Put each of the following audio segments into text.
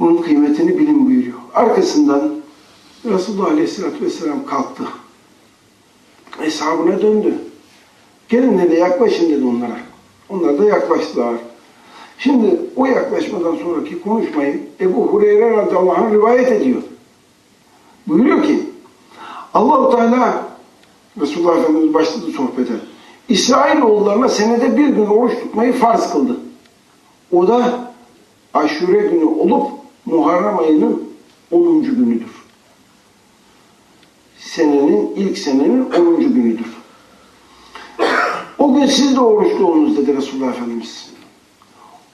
Bunun kıymetini bilin buyuruyor. Arkasından Resulullah Aleyhisselatü Vesselam kalktı. Eshabına döndü. Gelin dedi yaklaşın dedi onlara. Onlar da yaklaştılar. Şimdi o yaklaşmadan sonraki konuşmayı Ebu Hureyre radıyallahu anh rivayet ediyor. Buyuruyor ki Allahu Teala Resulullah Efendimiz başladı sohbete. İsrailoğullarına senede bir gün oruç tutmayı farz kıldı. O da aşure günü olup Muharrem ayının 10. günüdür. Senenin, ilk senenin 10. günüdür. O gün siz de oruçlu olunuz dedi Resulullah Efendimiz.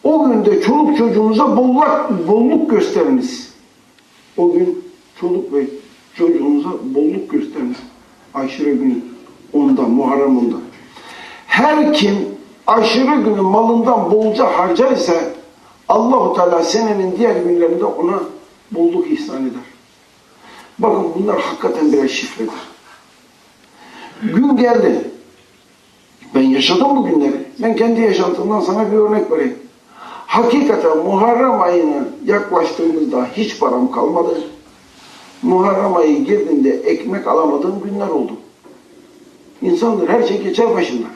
O günde çoluk çocuğunuza bolluk, bolluk gösteriniz. O gün çoluk ve çocuğunuza bolluk gösteriniz. Aşure günü onda, Muharrem onda. Her kim aşırı günü malından bolca harcarsa Allahu Teala senenin diğer günlerinde ona bolluk ihsan eder. Bakın bunlar hakikaten birer şifredir. Gün geldi. Ben yaşadım bu günleri. Ben kendi yaşantımdan sana bir örnek vereyim. Hakikaten Muharrem ayına yaklaştığımızda hiç param kalmadı. Muharrem ayı girdiğinde ekmek alamadığım günler oldu. İnsandır her şey geçer başından.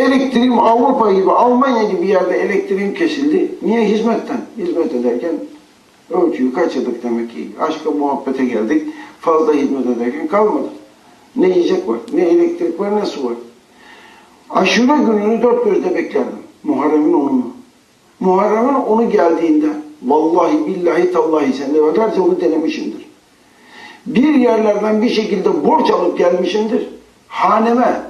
Elektriğim Avrupa gibi, Almanya gibi bir yerde elektriğim kesildi. Niye? Hizmetten. Hizmet ederken ölçüyü kaçırdık demek ki. Aşka muhabbete geldik. Fazla hizmet ederken kalmadı. Ne yiyecek var, ne elektrik var, ne su var. Aşure gününü dört gözle beklerdim. Muharrem'in onunu. Muharrem'in onu geldiğinde vallahi billahi tallahi sen de bakarsa onu denemişimdir. Bir yerlerden bir şekilde borç alıp gelmişimdir. Haneme,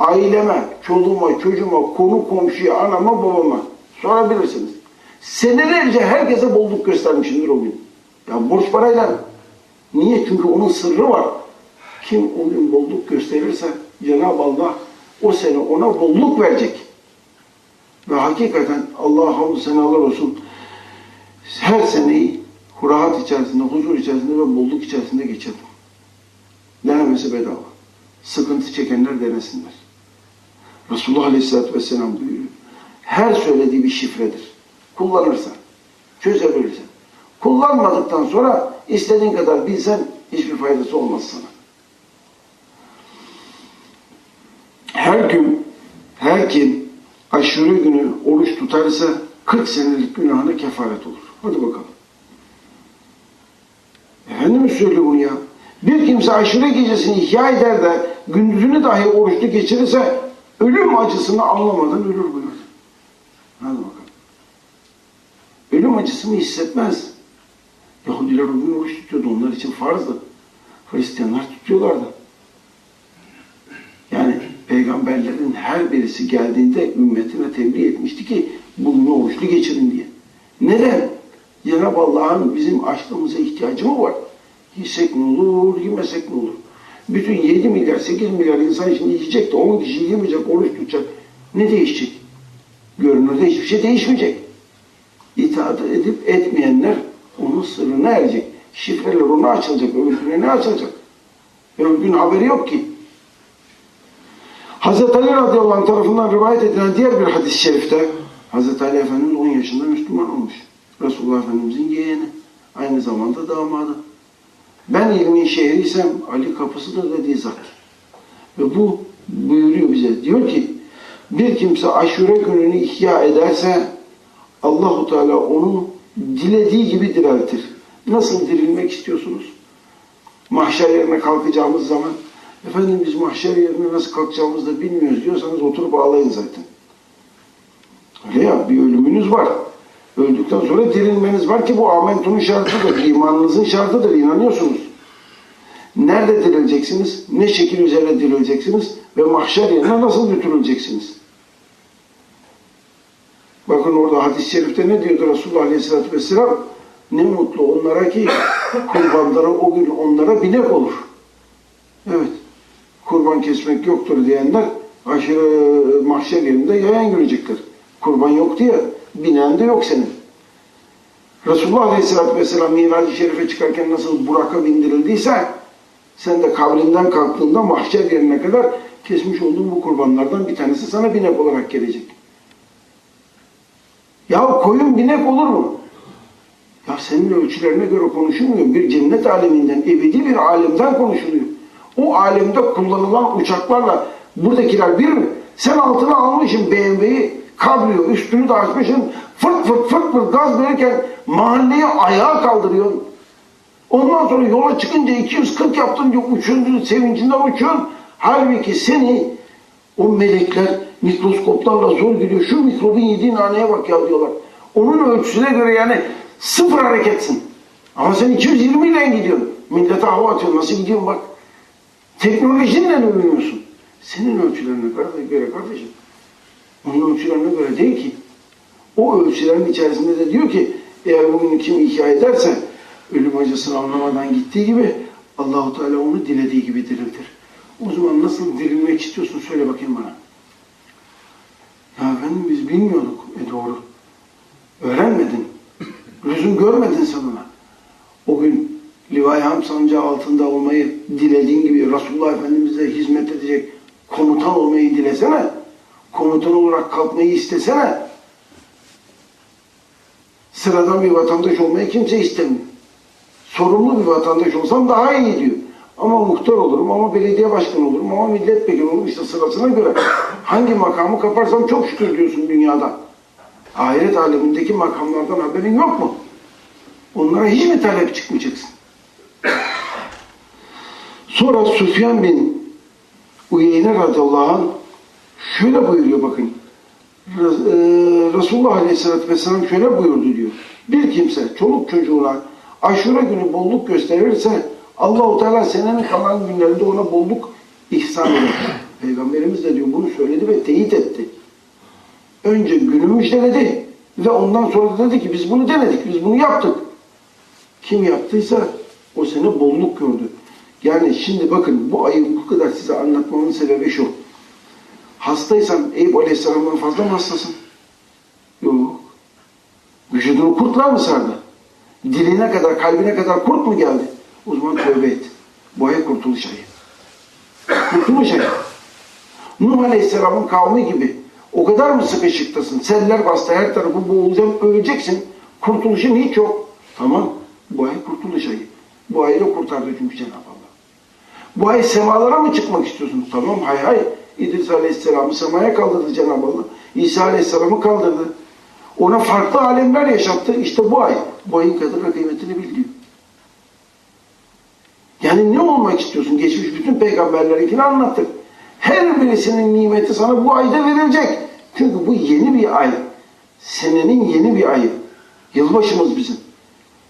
aileme, çoluğuma, çocuğuma, konu komşuya, anama, babama sorabilirsiniz. Senelerce herkese bolluk göstermişimdir o gün. Ya borç parayla. Niye? Çünkü onun sırrı var. Kim o gün bolluk gösterirse Cenab-ı Allah o sene ona bolluk verecek. Ve hakikaten Allah'a hamdü senalar olsun. Her seneyi hurahat içerisinde, huzur içerisinde ve bolluk içerisinde geçirdim. Denemesi bedava. Sıkıntı çekenler denesinler. Resulullah Aleyhisselatü Vesselam buyuruyor. Her söylediği bir şifredir. Kullanırsan, çözebilirsen. Kullanmadıktan sonra istediğin kadar bilsen hiçbir faydası olmaz sana. Her gün, her kim aşure günü oruç tutarsa 40 senelik günahına kefaret olur. Hadi bakalım. Efendimiz söylüyor bunu ya. Bir kimse aşure gecesini ihya eder de gündüzünü dahi oruçlu geçirirse ölüm acısını anlamadan ölür buyurdu. Hadi bakalım. Ölüm acısını hissetmez. Yahudiler o gün oruç tutuyordu. Onlar için farzdı. Hristiyanlar tutuyorlardı. Yani peygamberlerin her birisi geldiğinde ümmetine tebliğ etmişti ki bugünü oruçlu geçirin diye. Neden? Cenab-ı Allah'ın bizim açlığımıza ihtiyacı mı var? Yesek ne olur, yemesek ne olur? Bütün 7 milyar, 8 milyar insan şimdi yiyecek de 10 kişi yemeyecek, oruç tutacak. Ne değişecek? Görünürde hiçbir şey değişmeyecek. İtaat edip etmeyenler onun sırrına erecek. Şifreler ona açılacak, öbürküne ne açılacak? Öbürkünün haberi yok ki. Hazreti Ali radıyallahu anh tarafından rivayet edilen diğer bir hadis-i şerifte Hazreti Ali Efendimiz 10 yaşında Müslüman olmuş. Resulullah Efendimizin yeğeni. Aynı zamanda damadı. Ben ilmin şehriysem Ali kapısıdır dediği zat. Ve bu buyuruyor bize. Diyor ki bir kimse aşure gününü ihya ederse Allahu Teala onu dilediği gibi diriltir. Nasıl dirilmek istiyorsunuz? Mahşer yerine kalkacağımız zaman efendim biz mahşer yerine nasıl kalkacağımızı da bilmiyoruz diyorsanız oturup ağlayın zaten. Öyle ya bir ölümünüz var. Öldükten sonra dirilmeniz var ki bu amentunun şartıdır. imanınızın şartıdır. inanıyorsunuz. Nerede dirileceksiniz? Ne şekil üzerine dirileceksiniz? Ve mahşer yerine nasıl götürüleceksiniz? Bakın orada hadis-i şerifte ne diyordu Resulullah Aleyhisselatü Vesselam? Ne mutlu onlara ki kurbanları o gün onlara binek olur. Evet. Kurban kesmek yoktur diyenler aşırı mahşer yerinde yayan görecekler. Kurban yok diye binen de yok senin. Resulullah Aleyhisselatü Vesselam Mirac-ı Şerif'e çıkarken nasıl Burak'a bindirildiyse sen de kabrinden kalktığında mahşer yerine kadar kesmiş olduğun bu kurbanlardan bir tanesi sana binek olarak gelecek. Ya koyun binek olur mu? senin ölçülerine göre konuşulmuyor. Bir cennet aleminden, ebedi bir alemden konuşuluyor. O alemde kullanılan uçaklarla buradakiler bir mi? Sen altına almışsın BMW'yi, kabriyo, üstünü de açmışsın, fırt fırt fırt fırt gaz verirken mahalleyi ayağa kaldırıyorsun. Ondan sonra yola çıkınca 240 yaptınca uçuyorsun, sevincinden uçuyorsun. Halbuki seni o melekler mikroskoplarla zor geliyor. Şu mikrobun yediği naneye bak ya diyorlar. Onun ölçüsüne göre yani sıfır hareketsin. Ama sen 220 ile gidiyorsun. Millete hava atıyorsun. Nasıl gidiyorsun bak. Teknolojinle övünüyorsun. Senin ölçülerine göre kardeşim. Onun ölçülerine göre değil ki. O ölçülerin içerisinde de diyor ki eğer bugün kim ihya ederse ölüm acısını anlamadan gittiği gibi Allahu Teala onu dilediği gibi diriltir. O zaman nasıl dirilmek istiyorsun söyle bakayım bana. Ya efendim biz bilmiyorduk. E doğru. Öğrenmedin. Lüzum görmedin sen ona. O gün Livai Ham sancağı altında olmayı dilediğin gibi Resulullah Efendimiz'e hizmet edecek komutan olmayı dilesene. Komutan olarak kalkmayı istesene. Sıradan bir vatandaş olmayı kimse istemiyor. Sorumlu bir vatandaş olsam daha iyi diyor. Ama muhtar olurum, ama belediye başkanı olurum, ama milletvekili olurum. İşte sırasına göre hangi makamı kaparsam çok şükür diyorsun dünyada. Ahiret alemindeki makamlardan haberin yok mu? Onlara hiç mi talep çıkmayacaksın? Sonra Süfyan bin Uyeyne radıyallahu anh şöyle buyuruyor bakın. E, Resulullah aleyhissalatü vesselam şöyle buyurdu diyor. Bir kimse çoluk çocuğuna aşure günü bolluk gösterirse Allahu Teala senenin kalan günlerinde ona bolluk ihsan eder. Peygamberimiz de diyor bunu söyledi ve teyit etti. Önce günü müjdeledi ve ondan sonra dedi ki biz bunu denedik, biz bunu yaptık. Kim yaptıysa o sene bolluk gördü. Yani şimdi bakın bu ayı bu kadar size anlatmamın sebebi şu. Hastaysan Eyüp Aleyhisselam'dan fazla mı hastasın? Yok. Vücudunu kurtlar mı sardı? Diline kadar, kalbine kadar kurt mu geldi? O zaman tövbe et. Ay kurtuluş ayı. Kurtuluş ayı. Nuh Aleyhisselam'ın kavmi gibi o kadar mı sıkışıktasın? Seller bastı her tarafı boğulacaksın, öleceksin. Kurtuluşun hiç yok. Tamam. Bu ay kurtuluş ayı. Bu ayı kurtardı çünkü Cenab-ı Allah. Bu ay semalara mı çıkmak istiyorsunuz? Tamam hay hay. İdris Aleyhisselam'ı semaya kaldırdı Cenab-ı Allah. İsa Aleyhisselam'ı kaldırdı. Ona farklı alemler yaşattı. İşte bu ay. Bu ayın kadir ve kıymetini bil diyor. Yani ne olmak istiyorsun? Geçmiş bütün peygamberlerinkini anlattık. Her birisinin nimeti sana bu ayda verilecek. Çünkü bu yeni bir ay. Senenin yeni bir ayı. Yılbaşımız bizim.